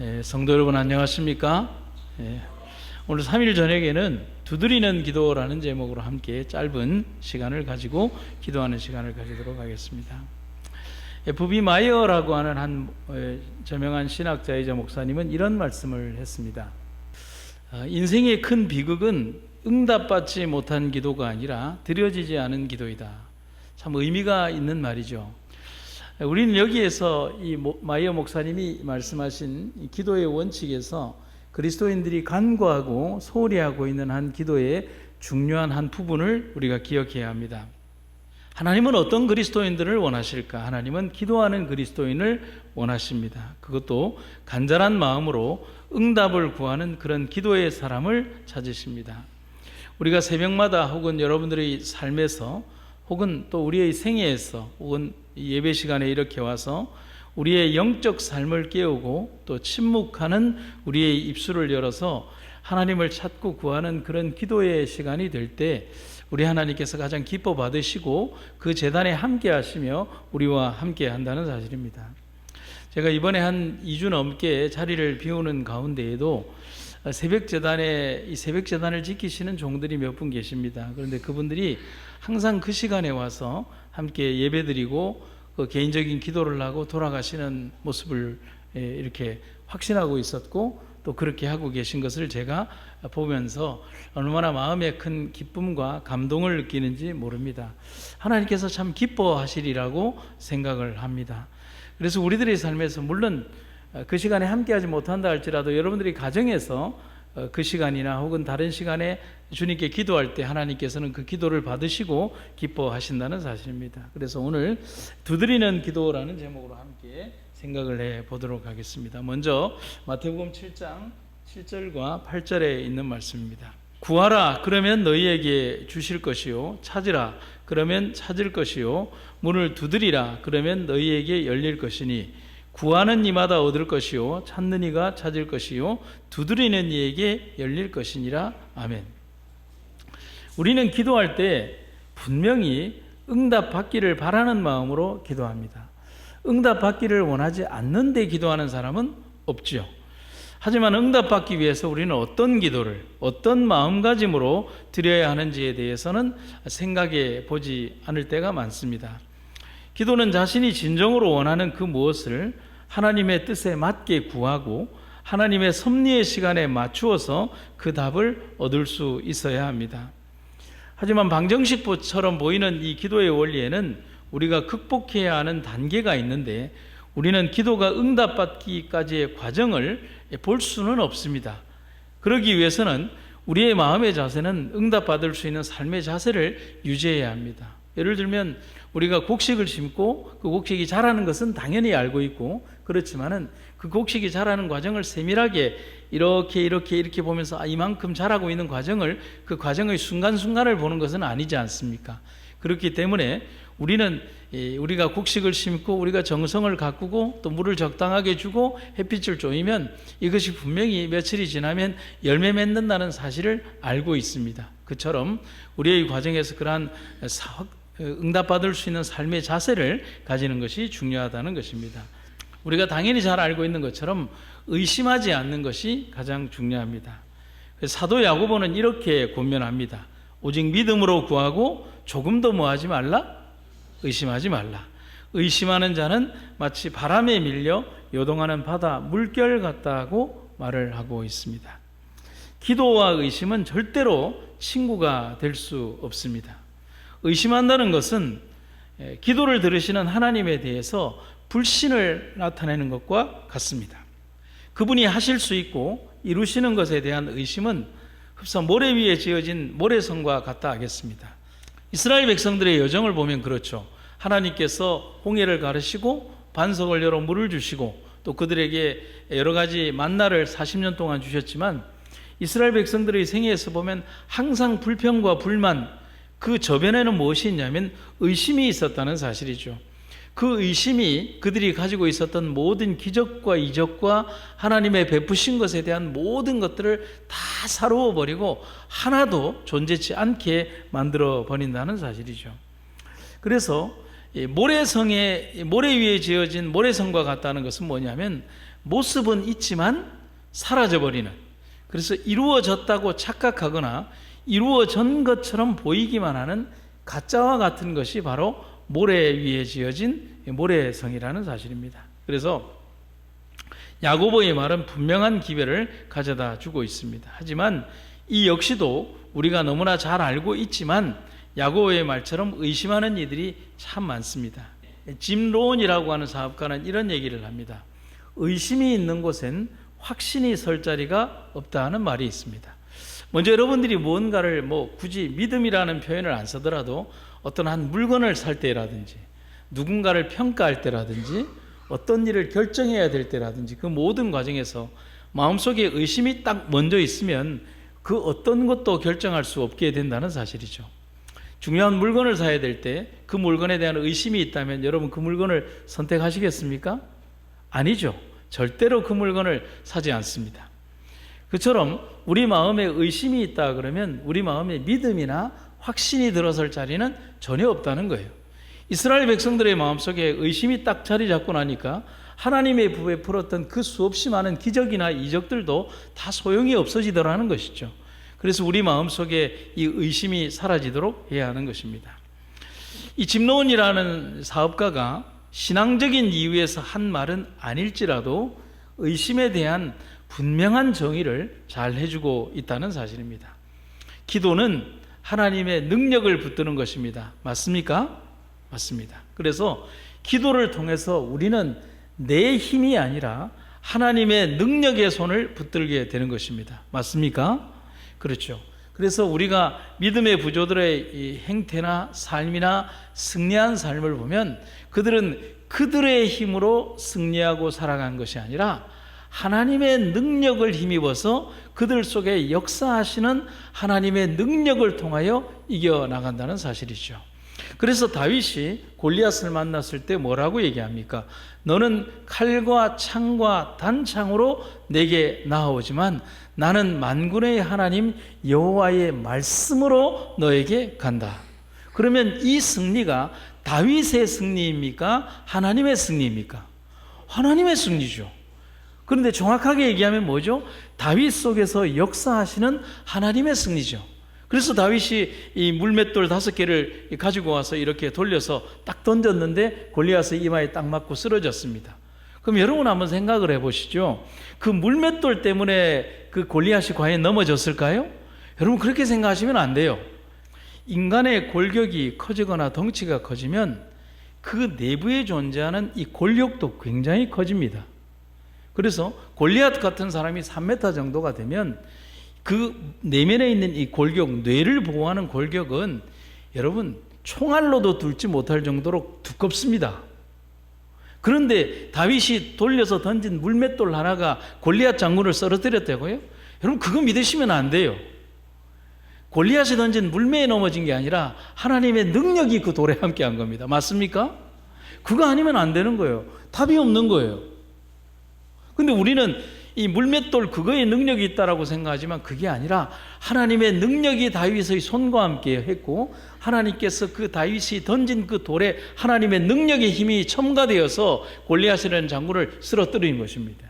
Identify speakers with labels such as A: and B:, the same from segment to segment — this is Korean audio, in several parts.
A: 예, 성도 여러분 안녕하십니까? 예, 오늘 3일 저녁에는 두드리는 기도라는 제목으로 함께 짧은 시간을 가지고 기도하는 시간을 가지도록 하겠습니다. F.B. 마이어라고 하는 한 예, 저명한 신학자이자 목사님은 이런 말씀을 했습니다. 아, 인생의 큰 비극은 응답받지 못한 기도가 아니라 드려지지 않은 기도이다. 참 의미가 있는 말이죠. 우리는 여기에서 이 모- 마이어 목사님이 말씀하신 이 기도의 원칙에서 그리스도인들이 간구하고 소홀히 하고 있는 한 기도의 중요한 한 부분을 우리가 기억해야 합니다. 하나님은 어떤 그리스도인들을 원하실까? 하나님은 기도하는 그리스도인을 원하십니다. 그것도 간절한 마음으로 응답을 구하는 그런 기도의 사람을 찾으십니다. 우리가 새벽마다 혹은 여러분들의 삶에서 혹은 또 우리의 생애에서 혹은 이 예배 시간에 이렇게 와서 우리의 영적 삶을 깨우고 또 침묵하는 우리의 입술을 열어서 하나님을 찾고 구하는 그런 기도의 시간이 될 때 우리 하나님께서 가장 기뻐 받으시고 그 재단에 함께 하시며 우리와 함께 한다는 사실입니다. 제가 이번에 한 2주 넘게 자리를 비우는 가운데에도 새벽 재단에 이 새벽 재단을 지키시는 종들이 몇 분 계십니다. 그런데 그분들이 항상 그 시간에 와서 함께 예배드리고 그 개인적인 기도를 하고 돌아가시는 모습을 예, 이렇게 확신하고 있었고 또 그렇게 하고 계신 것을 제가 보면서 얼마나 마음에 큰 기쁨과 감동을 느끼는지 모릅니다. 하나님께서 참 기뻐하시리라고 생각을 합니다. 그래서 우리들의 삶에서 물론 어, 그 시간에 함께하지 못한다 할지라도 여러분들이 가정에서 어, 그 시간이나 혹은 다른 시간에 주님께 기도할 때 하나님께서는 그 기도를 받으시고 기뻐하신다는 사실입니다. 그래서 오늘 두드리는 기도라는 제목으로 함께 생각을 해 보도록 하겠습니다. 먼저 마태복음 7장 7절과 8절에 있는 말씀입니다. 구하라 그러면 너희에게 주실 것이요 찾으라 그러면 찾을 것이요 문을 두드리라 그러면 너희에게 열릴 것이니 구하는 이마다 얻을 것이요 찾는 이가 찾을 것이요 두드리는 이에게 열릴 것이니라 아멘. 우리는 기도할 때 분명히 응답 받기를 바라는 마음으로 기도합니다. 응답 받기를 원하지 않는데 기도하는 사람은 없죠. 하지만 응답 받기 위해서 우리는 어떤 기도를 어떤 마음가짐으로 드려야 하는지에 대해서는 생각해 보지 않을 때가 많습니다. 기도는 자신이 진정으로 원하는 그 무엇을 하나님의 뜻에 맞게 구하고 하나님의 섭리의 시간에 맞추어서 그 답을 얻을 수 있어야 합니다. 하지만 방정식처럼 보이는 이 기도의 원리에는 우리가 극복해야 하는 단계가 있는데 우리는 기도가 응답받기까지의 과정을 볼 수는 없습니다. 그러기 위해서는 우리의 마음의 자세는 응답받을 수 있는 삶의 자세를 유지해야 합니다. 예를 들면 우리가 곡식을 심고 그 곡식이 자라는 것은 당연히 알고 있고 그렇지만은 그 곡식이 자라는 과정을 세밀하게 이렇게 이렇게 이렇게 보면서 아, 이만큼 자라고 있는 과정을 그 과정의 순간순간을 보는 것은 아니지 않습니까? 그렇기 때문에 우리는 이 우리가 곡식을 심고 우리가 정성을 가꾸고 또 물을 적당하게 주고 햇빛을 쬐이면 이것이 분명히 며칠이 지나면 열매 맺는다는 사실을 알고 있습니다. 그처럼 우리의 과정에서 그러한 사- 응답받을 수 있는 삶의 자세를 가지는 것이 중요하다는 것입니다. 우리가 당연히 잘 알고 있는 것처럼 의심하지 않는 것이 가장 중요합니다. 그래서 사도 야고보는 이렇게 권면합니다. 오직 믿음으로 구하고 조금도 뭐하지 말라? 의심하지 말라. 의심하는 자는 마치 바람에 밀려 요동하는 바다 물결 같다고 말을 하고 있습니다. 기도와 의심은 절대로 친구가 될 수 없습니다. 의심한다는 것은 에, 기도를 들으시는 하나님에 대해서 불신을 나타내는 것과 같습니다. 그분이 하실 수 있고 이루시는 것에 대한 의심은 흡사 모래 위에 지어진 모래성과 같다 하겠습니다. 이스라엘 백성들의 여정을 보면 그렇죠. 하나님께서 홍해를 가르시고 반석을 열어 물을 주시고 또 그들에게 여러 가지 만나를 40년 동안 주셨지만 이스라엘 백성들의 생애에서 보면 항상 불평과 불만 그 저변에는 무엇이 있냐면 의심이 있었다는 사실이죠. 그 의심이 그들이 가지고 있었던 모든 기적과 이적과 하나님의 베푸신 것에 대한 모든 것들을 다 사루어 버리고 하나도 존재치 않게 만들어 버린다는 사실이죠. 그래서 이 모래성에 모래 위에 지어진 모래성과 같다는 것은 뭐냐면 모습은 있지만 사라져 버리는 그래서 이루어졌다고 착각하거나 이루어진 것처럼 보이기만 하는 가짜와 같은 것이 바로 모래 위에 지어진 모래성이라는 사실입니다. 그래서 야고보의 말은 분명한 기별을 가져다 주고 있습니다. 하지만 이 역시도 우리가 너무나 잘 알고 있지만 야고보의 말처럼 의심하는 이들이 참 많습니다. 짐 로온이라고 하는 사업가는 이런 얘기를 합니다. 의심이 있는 곳엔 확신이 설 자리가 없다 하는 말이 있습니다. 먼저 여러분들이 무언가를 뭐 굳이 믿음이라는 표현을 안 쓰더라도 어떤 한 물건을 살 때라든지 누군가를 평가할 때라든지 어떤 일을 결정해야 될 때라든지 그 모든 과정에서 마음속에 의심이 딱 먼저 있으면 그 어떤 것도 결정할 수 없게 된다는 사실이죠. 중요한 물건을 사야 될 때 그 물건에 대한 의심이 있다면 여러분 그 물건을 선택하시겠습니까? 아니죠. 절대로 그 물건을 사지 않습니다. 그처럼 우리 마음에 의심이 있다 그러면 우리 마음에 믿음이나 확신이 들어설 자리는 전혀 없다는 거예요. 이스라엘 백성들의 마음속에 의심이 딱 자리 잡고 나니까 하나님의 부에 풀었던 그 수없이 많은 기적이나 이적들도 다 소용이 없어지더라는 것이죠. 그래서 우리 마음속에 이 의심이 사라지도록 해야 하는 것입니다. 이 짐노원이라는 사업가가 신앙적인 이유에서 한 말은 아닐지라도 의심에 대한 분명한 정의를 잘 해주고 있다는 사실입니다. 기도는 하나님의 능력을 붙드는 것입니다. 맞습니까? 맞습니다. 그래서 기도를 통해서 우리는 내 힘이 아니라 하나님의 능력의 손을 붙들게 되는 것입니다. 맞습니까? 그렇죠. 그래서 우리가 믿음의 부조들의 행태나 삶이나 승리한 삶을 보면 그들은 그들의 힘으로 승리하고 살아간 것이 아니라 하나님의 능력을 힘입어서 그들 속에 역사하시는 하나님의 능력을 통하여 이겨나간다는 사실이죠. 그래서 다윗이 골리앗을 만났을 때 뭐라고 얘기합니까? 너는 칼과 창과 단창으로 내게 나아오지만 나는 만군의 하나님 여호와의 말씀으로 너에게 간다. 그러면 이 승리가 다윗의 승리입니까? 하나님의 승리입니까? 하나님의 승리죠. 그런데 정확하게 얘기하면 뭐죠? 다윗 속에서 역사하시는 하나님의 승리죠. 그래서 다윗이 이 물맷돌 다섯 개를 가지고 와서 이렇게 돌려서 딱 던졌는데 골리앗의 이마에 딱 맞고 쓰러졌습니다. 그럼 여러분 한번 생각을 해보시죠. 그 물맷돌 때문에 그 골리앗이 과연 넘어졌을까요? 여러분 그렇게 생각하시면 안 돼요. 인간의 골격이 커지거나 덩치가 커지면 그 내부에 존재하는 이 골격도 굉장히 커집니다. 그래서 골리앗 같은 사람이 3m 정도가 되면 그 내면에 있는 이 골격, 뇌를 보호하는 골격은 여러분 총알로도 둘지 못할 정도로 두껍습니다. 그런데 다윗이 돌려서 던진 물맷돌 하나가 골리앗 장군을 쓰러뜨렸다고요? 여러분 그거 믿으시면 안 돼요. 골리앗이 던진 물매에 넘어진 게 아니라 하나님의 능력이 그 돌에 함께 한 겁니다. 맞습니까? 그거 아니면 안 되는 거예요. 답이 없는 거예요. 근데 우리는 이 물맷돌 그거에 능력이 있다라고 생각하지만 그게 아니라 하나님의 능력이 다윗의 손과 함께 했고 하나님께서 그 다윗이 던진 그 돌에 하나님의 능력의 힘이 첨가되어서 골리앗이라는 장군을 쓰러뜨린 것입니다.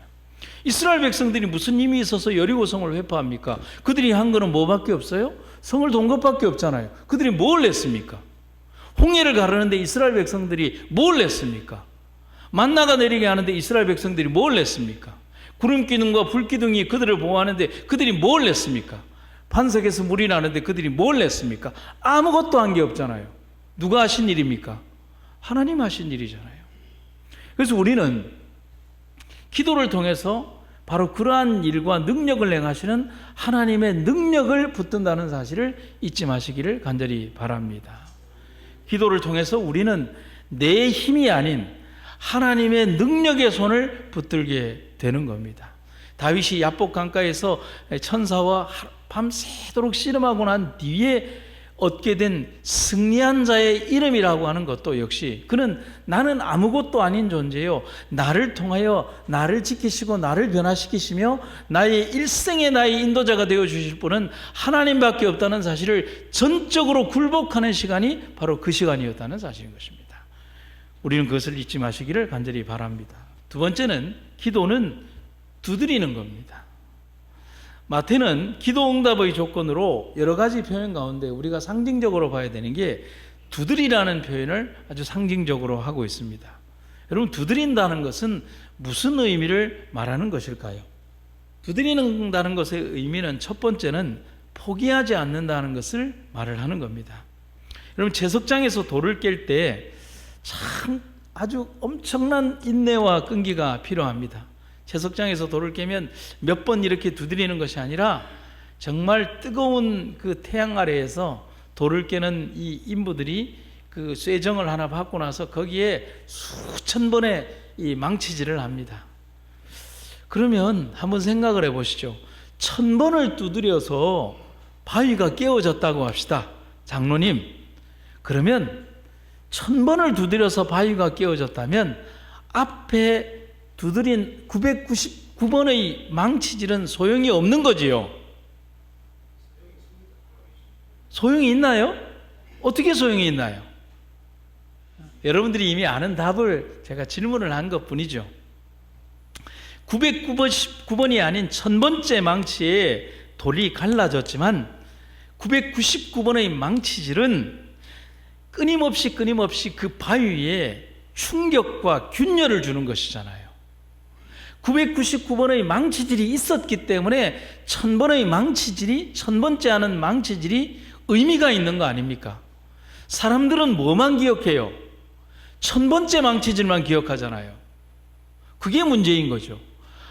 A: 이스라엘 백성들이 무슨 힘이 있어서 여리고성을 회파합니까? 그들이 한 거는 뭐밖에 없어요? 성을 돈 것밖에 없잖아요. 그들이 뭘 냈습니까? 홍해를 가르는데 이스라엘 백성들이 뭘 냈습니까? 만나가 내리게 하는데 이스라엘 백성들이 뭘 냈습니까? 구름 기둥과 불 기둥이 그들을 보호하는데 그들이 뭘 냈습니까? 반석에서 물이 나는데 그들이 뭘 냈습니까? 아무것도 한 게 없잖아요. 누가 하신 일입니까? 하나님 하신 일이잖아요. 그래서 우리는 기도를 통해서 바로 그러한 일과 능력을 행하시는 하나님의 능력을 붙든다는 사실을 잊지 마시기를 간절히 바랍니다. 기도를 통해서 우리는 내 힘이 아닌 하나님의 능력의 손을 붙들게 되는 겁니다. 다윗이 야복 강가에서 천사와 밤새도록 씨름하고 난 뒤에 얻게 된 승리한 자의 이름이라고 하는 것도 역시 그는 나는 아무것도 아닌 존재요. 나를 통하여 나를 지키시고 나를 변화시키시며 나의 일생의 나의 인도자가 되어 주실 분은 하나님밖에 없다는 사실을 전적으로 굴복하는 시간이 바로 그 시간이었다는 사실인 것입니다. 우리는 그것을 잊지 마시기를 간절히 바랍니다. 두 번째는 기도는 두드리는 겁니다. 마태는 기도 응답의 조건으로 여러 가지 표현 가운데 우리가 상징적으로 봐야 되는 게 두드리라는 표현을 아주 상징적으로 하고 있습니다. 여러분 두드린다는 것은 무슨 의미를 말하는 것일까요? 두드리는다는 것의 의미는 첫 번째는 포기하지 않는다는 것을 말을 하는 겁니다. 여러분 제석장에서 돌을 깰 때 참 아주 엄청난 인내와 끈기가 필요합니다. 제석장에서 돌을 깨면 몇 번 이렇게 두드리는 것이 아니라 정말 뜨거운 그 태양 아래에서 돌을 깨는 이 인부들이 그 쇠정을 하나 받고 나서 거기에 수천 번의 이 망치질을 합니다. 그러면 한번 생각을 해 보시죠. 천 번을 두드려서 바위가 깨어졌다고 합시다. 장로님. 그러면 천 번을 두드려서 바위가 깨어졌다면 앞에 두드린 999번의 망치질은 소용이 없는 거지요. 소용이 있나요? 어떻게 소용이 있나요? 여러분들이 이미 아는 답을 제가 질문을 한 것 뿐이죠. 999번이 아닌 천번째 망치에 돌이 갈라졌지만 999번의 망치질은 끊임없이 끊임없이 그 바위에 충격과 균열을 주는 것이잖아요. 999번의 망치질이 있었기 때문에 천번의 망치질이 천번째 하는 망치질이 의미가 있는 거 아닙니까? 사람들은 뭐만 기억해요? 천번째 망치질만 기억하잖아요. 그게 문제인 거죠.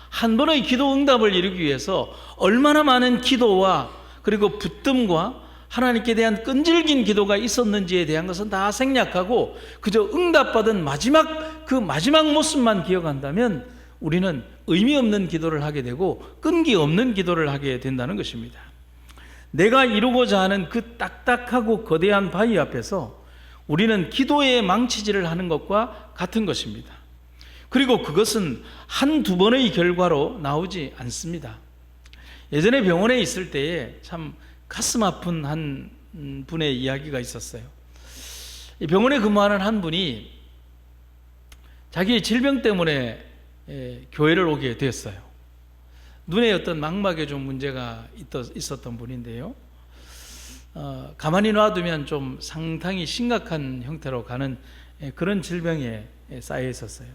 A: 한 번의 기도 응답을 이루기 위해서 얼마나 많은 기도와 그리고 붙듦과 하나님께 대한 끈질긴 기도가 있었는지에 대한 것은 다 생략하고 그저 응답받은 마지막 그 마지막 모습만 기억한다면 우리는 의미 없는 기도를 하게 되고 끈기 없는 기도를 하게 된다는 것입니다. 내가 이루고자 하는 그 딱딱하고 거대한 바위 앞에서 우리는 기도의 망치질을 하는 것과 같은 것입니다. 그리고 그것은 한두 번의 결과로 나오지 않습니다. 예전에 병원에 있을 때에 참 가슴 아픈 한 분의 이야기가 있었어요. 병원에 근무하는 한 분이 자기의 질병 때문에 교회를 오게 됐어요. 눈에 어떤 망막에 좀 문제가 있었던 분인데요. 어, 가만히 놔두면 좀 상당히 심각한 형태로 가는 그런 질병에 쌓여 있었어요.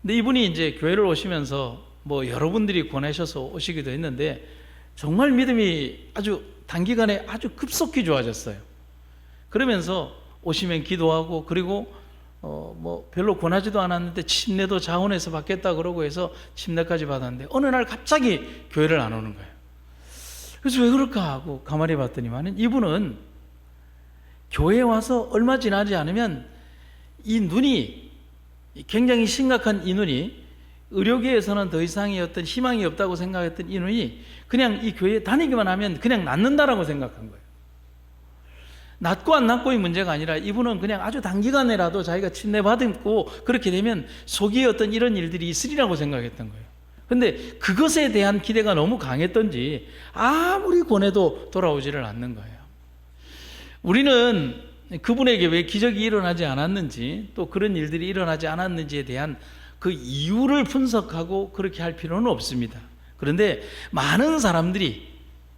A: 근데 이분이 이제 교회를 오시면서 뭐 여러분들이 권하셔서 오시기도 했는데 정말 믿음이 아주 단기간에 아주 급속히 좋아졌어요. 그러면서 오시면 기도하고 그리고 어 뭐 별로 권하지도 않았는데 침례도 자원해서 받겠다 그러고 해서 침례까지 받았는데 어느 날 갑자기 교회를 안 오는 거예요. 그래서 왜 그럴까 하고 가만히 봤더니만은 이분은 교회에 와서 얼마 지나지 않으면 이 눈이 굉장히 심각한 이 눈이 의료계에서는 더 이상의 어떤 희망이 없다고 생각했던 이 눈이 그냥 이 교회에 다니기만 하면 그냥 낫는다라고 생각한 거예요. 낫고 안 낫고의 문제가 아니라 이분은 그냥 아주 단기간에라도 자기가 침례받고 그렇게 되면 속에 어떤 이런 일들이 있으리라고 생각했던 거예요. 근데 그것에 대한 기대가 너무 강했던지 아무리 권해도 돌아오지를 않는 거예요. 우리는 그분에게 왜 기적이 일어나지 않았는지 또 그런 일들이 일어나지 않았는지에 대한 그 이유를 분석하고 그렇게 할 필요는 없습니다. 그런데 많은 사람들이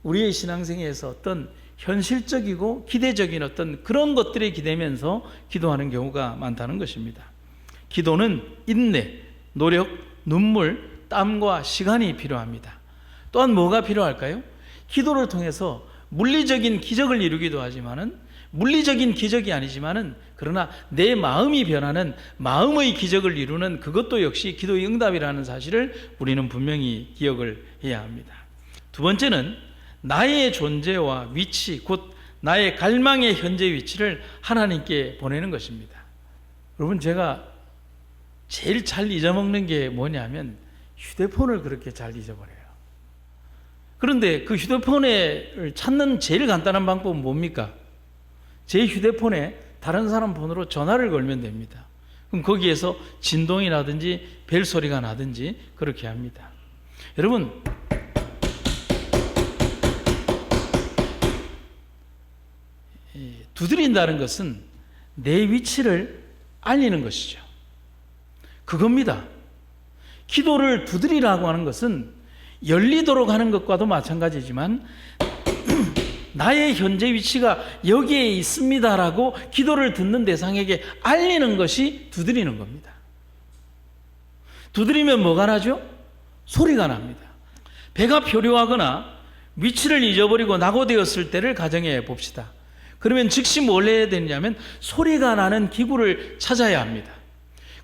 A: 우리의 신앙생에서 어떤 현실적이고 기대적인 어떤 그런 것들에 기대면서 기도하는 경우가 많다는 것입니다. 기도는 인내, 노력, 눈물, 땀과 시간이 필요합니다. 또한 뭐가 필요할까요? 기도를 통해서 물리적인 기적을 이루기도 하지만은 물리적인 기적이 아니지만은 그러나 내 마음이 변하는 마음의 기적을 이루는 그것도 역시 기도의 응답이라는 사실을 우리는 분명히 기억을 해야 합니다. 두 번째는 나의 존재와 위치, 곧 나의 갈망의 현재 위치를 하나님께 보내는 것입니다. 여러분, 제가 제일 잘 잊어먹는 게 뭐냐면 휴대폰을 그렇게 잘 잊어버려요. 그런데 그 휴대폰을 찾는 제일 간단한 방법은 뭡니까? 제 휴대폰에 다른 사람 번호로 전화를 걸면 됩니다. 그럼 거기에서 진동이 나든지 벨 소리가 나든지 그렇게 합니다. 여러분, 두드린다는 것은 내 위치를 알리는 것이죠. 그겁니다. 기도를 두드리라고 하는 것은 열리도록 하는 것과도 마찬가지지만 나의 현재 위치가 여기에 있습니다라고 기도를 듣는 대상에게 알리는 것이 두드리는 겁니다. 두드리면 뭐가 나죠? 소리가 납니다. 배가 표류하거나 위치를 잊어버리고 낙오되었을 때를 가정해 봅시다. 그러면 즉시 뭘 해야 되냐면 소리가 나는 기구를 찾아야 합니다.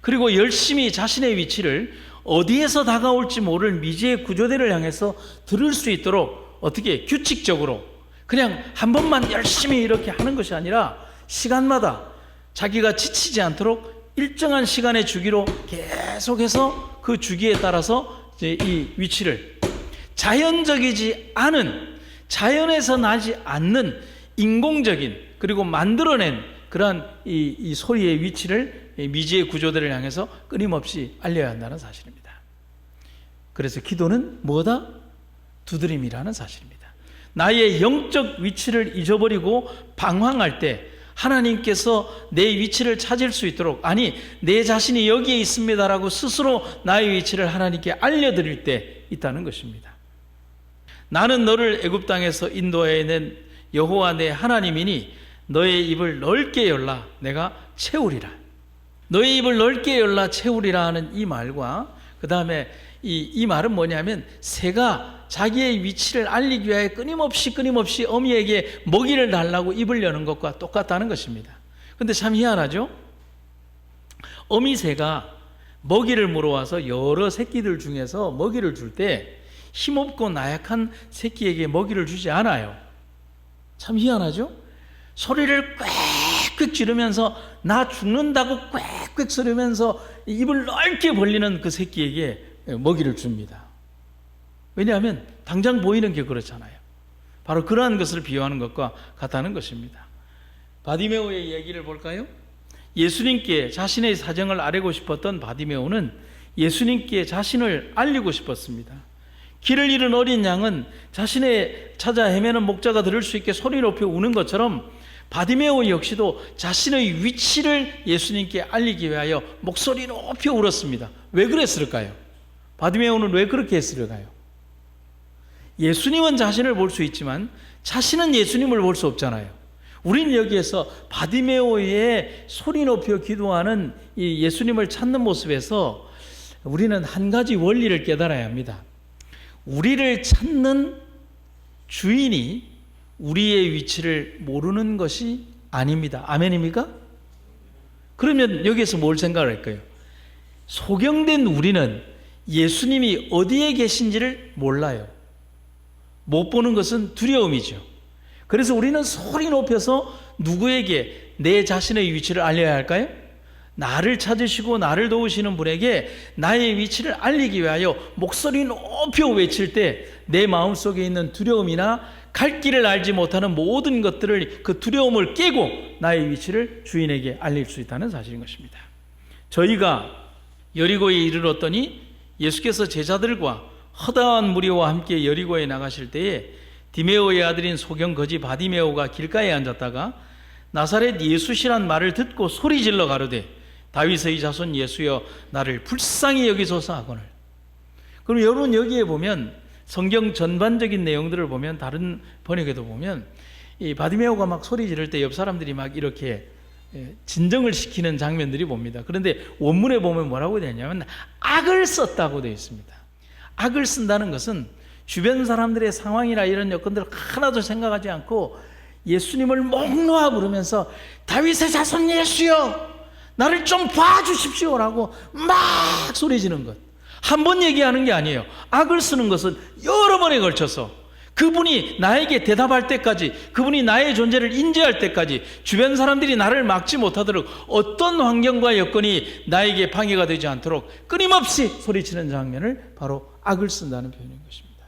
A: 그리고 열심히 자신의 위치를 어디에서 다가올지 모를 미지의 구조대를 향해서 들을 수 있도록 어떻게 규칙적으로 그냥 한 번만 열심히 이렇게 하는 것이 아니라 시간마다 자기가 지치지 않도록 일정한 시간의 주기로 계속해서 그 주기에 따라서 이 위치를 자연적이지 않은 자연에서 나지 않는 인공적인 그리고 만들어낸 그러한 이, 이 소리의 위치를 이 미지의 구조들을 향해서 끊임없이 알려야 한다는 사실입니다. 그래서 기도는 뭐다? 두드림이라는 사실입니다. 나의 영적 위치를 잊어버리고 방황할 때 하나님께서 내 위치를 찾을 수 있도록 아니 내 자신이 여기에 있습니다라고 스스로 나의 위치를 하나님께 알려드릴 때 있다는 것입니다. 나는 너를 애굽 땅에서 인도해 낸 여호와 내 하나님이니 너의 입을 넓게 열라 내가 채우리라. 너의 입을 넓게 열라 채우리라 하는 이 말과 그 다음에 이, 이 말은 뭐냐면 새가 자기의 위치를 알리기 위하여 끊임없이 끊임없이 어미에게 먹이를 달라고 입을 여는 것과 똑같다는 것입니다. 근데 참 희한하죠? 어미 새가 먹이를 물어와서 여러 새끼들 중에서 먹이를 줄 때 힘없고 나약한 새끼에게 먹이를 주지 않아요. 참 희한하죠? 소리를 꽥꽥 지르면서 나 죽는다고 꽥꽥 소리면서 입을 넓게 벌리는 그 새끼에게 먹이를 줍니다. 왜냐하면 당장 보이는 게 그렇잖아요. 바로 그러한 것을 비유하는 것과 같다는 것입니다. 바디메오의 얘기를 볼까요? 예수님께 자신의 사정을 아뢰고 싶었던 바디메오는 예수님께 자신을 알리고 싶었습니다. 길을 잃은 어린 양은 자신의 찾아 헤매는 목자가 들을 수 있게 소리 높여 우는 것처럼 바디메오 역시도 자신의 위치를 예수님께 알리기 위하여 목소리 높여 울었습니다. 왜 그랬을까요? 바디메오는 왜 그렇게 했을까요? 예수님은 자신을 볼 수 있지만 자신은 예수님을 볼 수 없잖아요. 우리는 여기에서 바디메오의 소리 높여 기도하는 이 예수님을 찾는 모습에서 우리는 한 가지 원리를 깨달아야 합니다. 우리를 찾는 주인이 우리의 위치를 모르는 것이 아닙니다. 아멘입니까? 그러면 여기에서 뭘 생각할까요? 소경된 우리는 예수님이 어디에 계신지를 몰라요. 못 보는 것은 두려움이죠. 그래서 우리는 소리 높여서 누구에게 내 자신의 위치를 알려야 할까요? 나를 찾으시고 나를 도우시는 분에게 나의 위치를 알리기 위하여 목소리 높여 외칠 때 내 마음속에 있는 두려움이나 갈 길을 알지 못하는 모든 것들을 그 두려움을 깨고 나의 위치를 주인에게 알릴 수 있다는 사실인 것입니다. 저희가 여리고에 이르렀더니 예수께서 제자들과 허다한 무리와 함께 여리고에 나가실 때에 디메오의 아들인 소경 거지 바디메오가 길가에 앉았다가 나사렛 예수시란 말을 듣고 소리질러 가로되 다윗의 자손 예수여 나를 불쌍히 여기소서 하거늘 그럼 여러분 여기에 보면 성경 전반적인 내용들을 보면 다른 번역에도 보면 이 바디메오가 막 소리 지를 때 옆 사람들이 막 이렇게 예, 진정을 시키는 장면들이 봅니다. 그런데 원문에 보면 뭐라고 되냐면 악을 썼다고 되어 있습니다. 악을 쓴다는 것은 주변 사람들의 상황이나 이런 여건들을 하나도 생각하지 않고 예수님을 목 놓아 부르면서 다윗의 자손 예수여 나를 좀 봐주십시오라고 막 소리 지는 것. 한 번 얘기하는 게 아니에요. 악을 쓰는 것은 여러 번에 걸쳐서 그분이 나에게 대답할 때까지, 그분이 나의 존재를 인지할 때까지 주변 사람들이 나를 막지 못하도록 어떤 환경과 여건이 나에게 방해가 되지 않도록 끊임없이 소리치는 장면을 바로 악을 쓴다는 표현인 것입니다.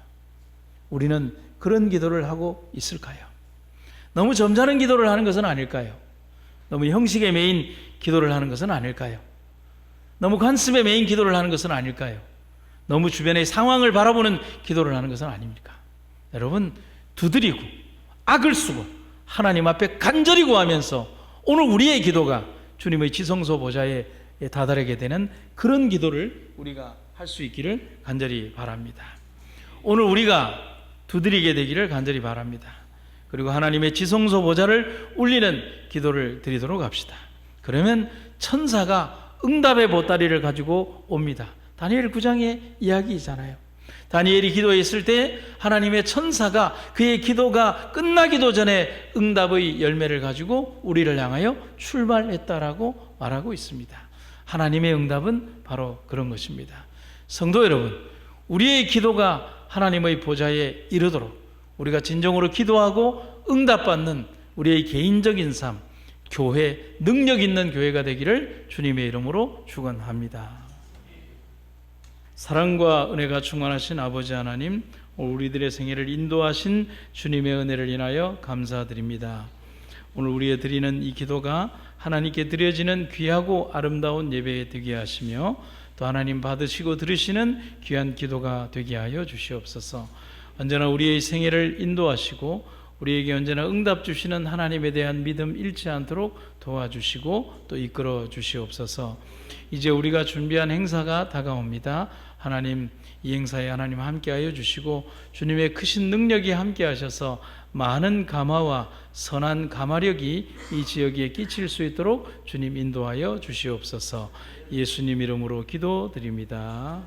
A: 우리는 그런 기도를 하고 있을까요? 너무 점잖은 기도를 하는 것은 아닐까요? 너무 형식에 매인 기도를 하는 것은 아닐까요? 너무 관습에 매인 기도를 하는 것은 아닐까요? 너무 주변의 상황을 바라보는 기도를 하는 것은 아닙니까? 여러분, 두드리고 악을 쓰고 하나님 앞에 간절히 구하면서 오늘 우리의 기도가 주님의 지성소 보좌에 다다르게 되는 그런 기도를 우리가 할 수 있기를 간절히 바랍니다. 오늘 우리가 두드리게 되기를 간절히 바랍니다. 그리고 하나님의 지성소 보좌를 울리는 기도를 드리도록 합시다. 그러면 천사가 응답의 보따리를 가지고 옵니다. 다니엘 9장의 이야기이잖아요. 다니엘이 기도했을 때 하나님의 천사가 그의 기도가 끝나기도 전에 응답의 열매를 가지고 우리를 향하여 출발했다라고 말하고 있습니다. 하나님의 응답은 바로 그런 것입니다. 성도 여러분, 우리의 기도가 하나님의 보좌에 이르도록 우리가 진정으로 기도하고 응답받는 우리의 개인적인 삶, 교회, 능력 있는 교회가 되기를 주님의 이름으로 축원합니다. 사랑과 은혜가 충만하신 아버지 하나님, 우리들의 생애를 인도하신 주님의 은혜를 인하여 감사드립니다. 오늘 우리의 드리는 이 기도가 하나님께 드려지는 귀하고 아름다운 예배 되게 하시며 또 하나님 받으시고 들으시는 귀한 기도가 되게 하여 주시옵소서. 언제나 우리의 생애를 인도하시고 우리에게 언제나 응답 주시는 하나님에 대한 믿음 잃지 않도록 도와주시고 또 이끌어 주시옵소서. 이제 우리가 준비한 행사가 다가옵니다. 하나님 이 행사에 하나님 함께하여 주시고 주님의 크신 능력이 함께하셔서 많은 감화와 선한 감화력이 이 지역에 끼칠 수 있도록 주님 인도하여 주시옵소서. 예수님 이름으로 기도드립니다.